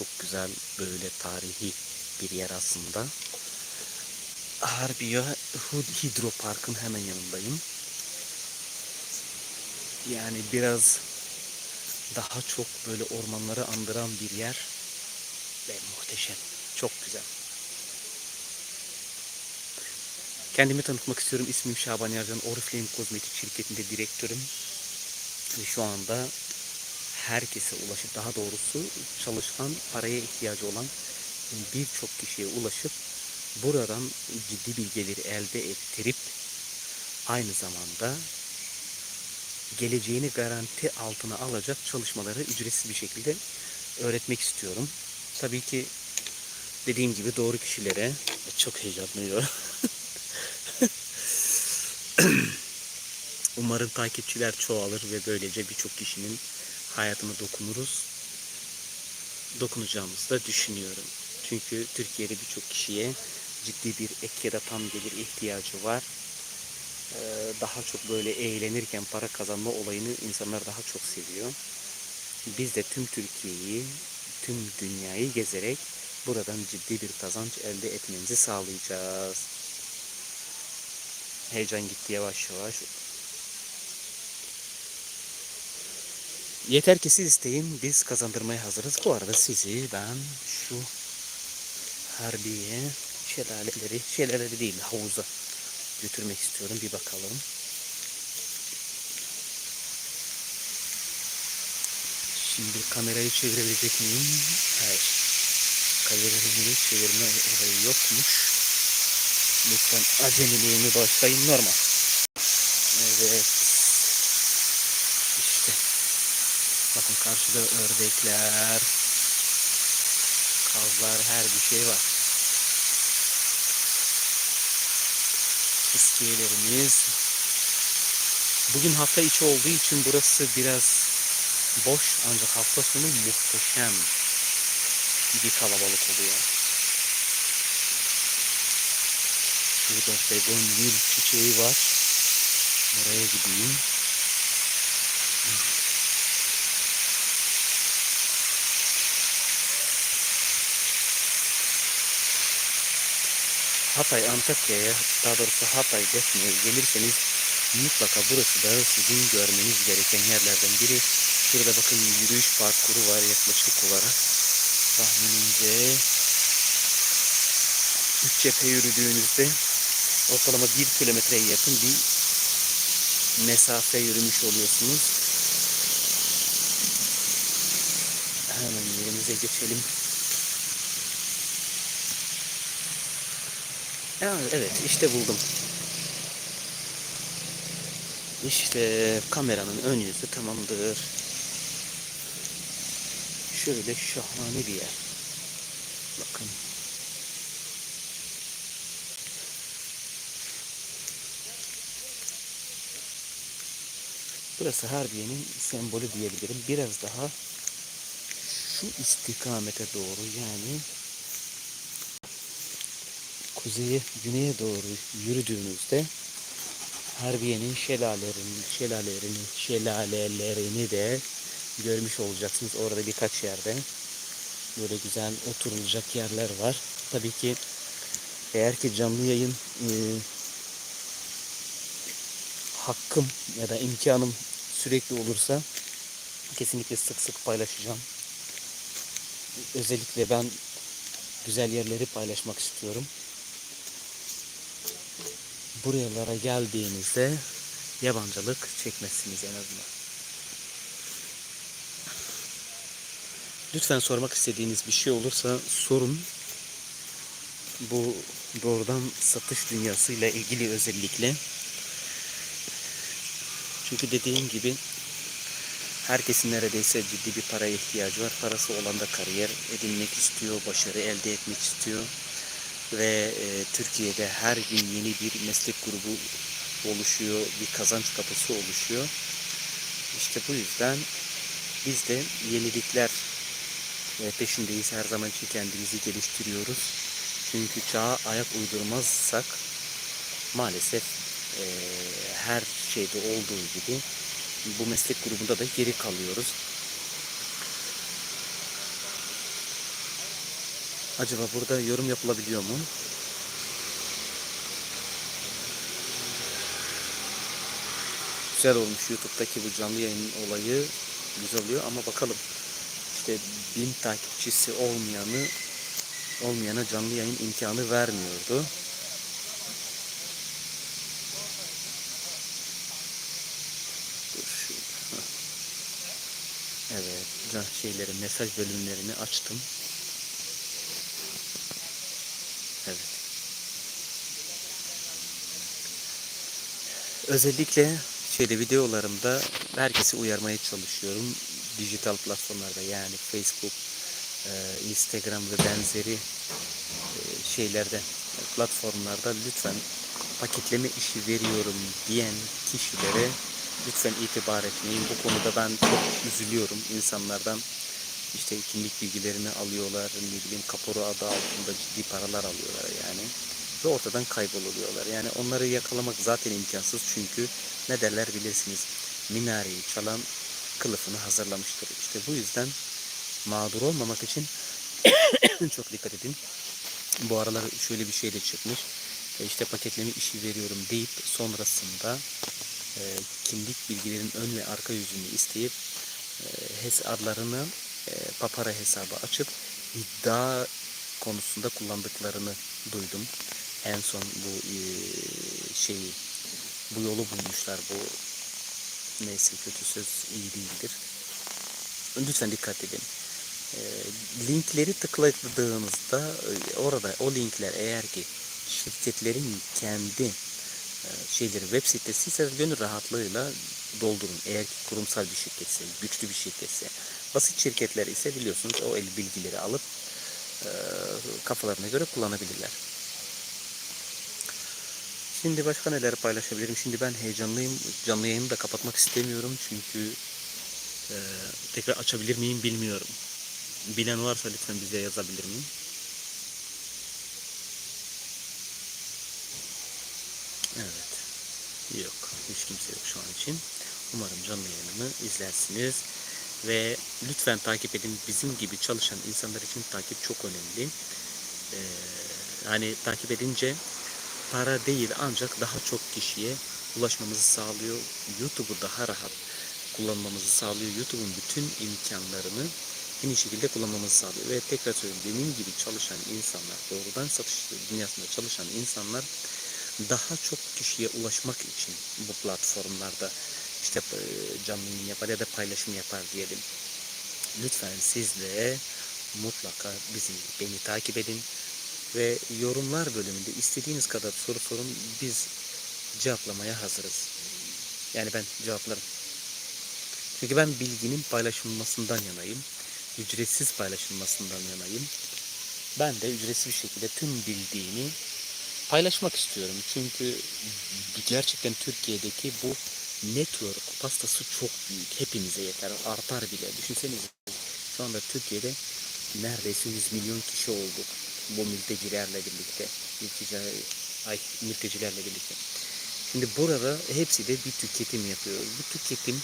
çok güzel böyle tarihi bir yer aslında. Harbiye Hidropark'ın hemen yanındayım. Yani biraz daha çok böyle ormanları andıran bir yer ve muhteşem. Çok güzel. Kendimi tanıtmak istiyorum. İsmim Şaban Yarcan. Oriflame Kozmetik şirketinde direktörüm. Ve şu anda herkese ulaşıp daha doğrusu çalışan paraya ihtiyacı olan birçok kişiye ulaşıp buradan ciddi bilgileri elde ettirip aynı zamanda geleceğini garanti altına alacak çalışmaları ücretsiz bir şekilde öğretmek istiyorum. Tabii ki dediğim gibi doğru kişilere çok heyecanlıyor. Umarım takipçiler çoğalır ve böylece birçok kişinin hayatına dokunuruz. Dokunacağımızı da düşünüyorum. Çünkü Türkiye'de birçok kişiye ciddi bir ek ya tam gelir ihtiyacı var. Ee, daha çok böyle eğlenirken para kazanma olayını insanlar daha çok seviyor. Biz de tüm Türkiye'yi, tüm dünyayı gezerek buradan ciddi bir kazanç elde etmenizi sağlayacağız. Heyecan gitti yavaş yavaş. Yeter ki siz isteyin, biz kazandırmaya hazırız. Bu arada sizi ben şu Harbiye şelaleleri, şelaleleri değil havuza götürmek istiyorum. Bir bakalım. Şimdi kamerayı çevirebilecek miyim? Hayır. Kamerayı çevirme olayı yokmuş. Lütfen acemiliğimi başlayın normal. Evet. İşte. Bakın karşıda ördekler, kazlar, her bir şey var. İskiyelerimiz. Bugün hafta içi olduğu için burası biraz boş ancak hafta sonu muhteşem bir kalabalık oluyor. Şurada begonvil çiçeği var. Oraya gideyim. Hatay, Antakya'ya, daha doğrusu Hatay, Defne'ye gelirseniz mutlaka burası da sizin görmeniz gereken yerlerden biri. Burada bakın yürüyüş parkuru var yaklaşık olarak. Tahminimce 3 cephe yürüdüğünüzde ortalama 1 kilometreye yakın bir mesafe yürümüş oluyorsunuz. Hemen yerimize geçelim. Evet işte buldum. İşte kameranın ön yüzü tamamdır. Şöyle şahane bir yer. Bakın. Burası Harbiye'nin sembolü diyebilirim. Biraz daha şu istikamete doğru yani kuzeye, güneye doğru yürüdüğünüzde Harbiye'nin şelalelerini, şelalelerini, şelalelerini de görmüş olacaksınız. Orada birkaç yerde böyle güzel oturulacak yerler var. Tabii ki eğer ki canlı yayın e, hakkım ya da imkanım sürekli olursa kesinlikle sık sık paylaşacağım. Özellikle ben güzel yerleri paylaşmak istiyorum. Buralara geldiğinizde yabancılık çekmezsiniz en azından. Lütfen sormak istediğiniz bir şey olursa sorun. Bu doğrudan satış dünyasıyla ilgili özellikle. Çünkü dediğim gibi herkesin neredeyse ciddi bir paraya ihtiyacı var. Parası olan da kariyer edinmek istiyor, başarı elde etmek istiyor. Ve e, Türkiye'de her gün yeni bir meslek grubu oluşuyor, bir kazanç kapısı oluşuyor. İşte bu yüzden biz de yenilikler e, peşindeyiz. Her zaman için kendimizi geliştiriyoruz. Çünkü çağa ayak uydurmazsak maalesef e, her şeyde olduğu gibi bu meslek grubunda da geri kalıyoruz. Acaba burada yorum yapılabiliyor mu? Güzel olmuş YouTube'daki bu canlı yayın olayı güzel oluyor ama bakalım işte bin takipçisi olmayanı olmayana canlı yayın imkanı vermiyordu. Evet, can şeyleri, mesaj bölümlerini açtım. Evet. Özellikle şeyde videolarımda herkesi uyarmaya çalışıyorum. Dijital platformlarda yani Facebook, e, Instagram ve benzeri e, şeylerde platformlarda lütfen paketleme işi veriyorum diyen kişilere lütfen itibar etmeyin. Bu konuda ben çok üzülüyorum insanlardan. İşte kimlik bilgilerini alıyorlar, ne bileyim kapora adı altında ciddi paralar alıyorlar yani. Ve ortadan kayboluyorlar. Yani onları yakalamak zaten imkansız çünkü ne derler bilirsiniz. Minareyi çalan kılıfını hazırlamıştır. İşte bu yüzden mağdur olmamak için çok dikkat edin. Bu aralar şöyle bir şey de çıkmış. E, işte paketleme işi veriyorum deyip sonrasında e, kimlik bilgilerin ön ve arka yüzünü isteyip e, hesaplarını e, papara hesabı açıp iddia konusunda kullandıklarını duydum. En son bu e, şeyi bu yolu bulmuşlar. Bu neyse kötü söz iyi değildir. Lütfen dikkat edin. E, linkleri tıkladığınızda e, orada o linkler eğer ki şirketlerin kendi e, şeyleri web sitesi ise gönül rahatlığıyla doldurun. Eğer ki kurumsal bir şirketse, güçlü bir şirketse. Basit şirketler ise biliyorsunuz o el bilgileri alıp e, kafalarına göre kullanabilirler. Şimdi başka neler paylaşabilirim? Şimdi ben heyecanlıyım. Canlı yayını da kapatmak istemiyorum çünkü e, tekrar açabilir miyim bilmiyorum. Bilen varsa lütfen bize yazabilir miyim? Evet. Yok. Hiç kimse yok şu an için. Umarım canlı yayınımı izlersiniz. Ve lütfen takip edin. Bizim gibi çalışan insanlar için takip çok önemli. Ee, hani takip edince para değil ancak daha çok kişiye ulaşmamızı sağlıyor. YouTube'u daha rahat kullanmamızı sağlıyor. YouTube'un bütün imkanlarını en iyi şekilde kullanmamızı sağlıyor. Ve tekrar söylüyorum benim gibi çalışan insanlar, doğrudan satış dünyasında çalışan insanlar daha çok kişiye ulaşmak için bu platformlarda işte e, canlı yayın yapar ya da paylaşım yapar diyelim. Lütfen siz de mutlaka bizi, beni takip edin ve yorumlar bölümünde istediğiniz kadar soru sorun biz cevaplamaya hazırız. Yani ben cevaplarım. Çünkü ben bilginin paylaşılmasından yanayım. Ücretsiz paylaşılmasından yanayım. Ben de ücretsiz bir şekilde tüm bildiğini paylaşmak istiyorum. Çünkü gerçekten Türkiye'deki bu network pastası çok büyük. Hepimize yeter. Artar bile. Düşünsenize şu anda Türkiye'de neredeyse 100 milyon kişi olduk. Bu mültecilerle birlikte. Mülteci, ay, mültecilerle birlikte. Şimdi burada hepsi de bir tüketim yapıyor. Bu tüketim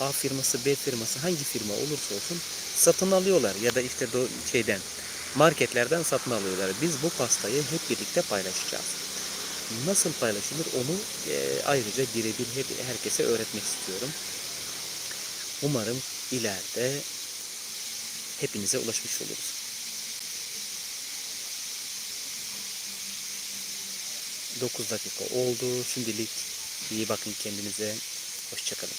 A firması, B firması hangi firma olursa olsun satın alıyorlar ya da işte do şeyden marketlerden satın alıyorlar. Biz bu pastayı hep birlikte paylaşacağız. Nasıl paylaşılır onu e, ayrıca birebir hep herkese öğretmek istiyorum. Umarım ileride hepinize ulaşmış oluruz. Dokuz dakika oldu. Şimdilik iyi bakın kendinize. Hoşçakalın.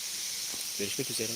Görüşmek üzere.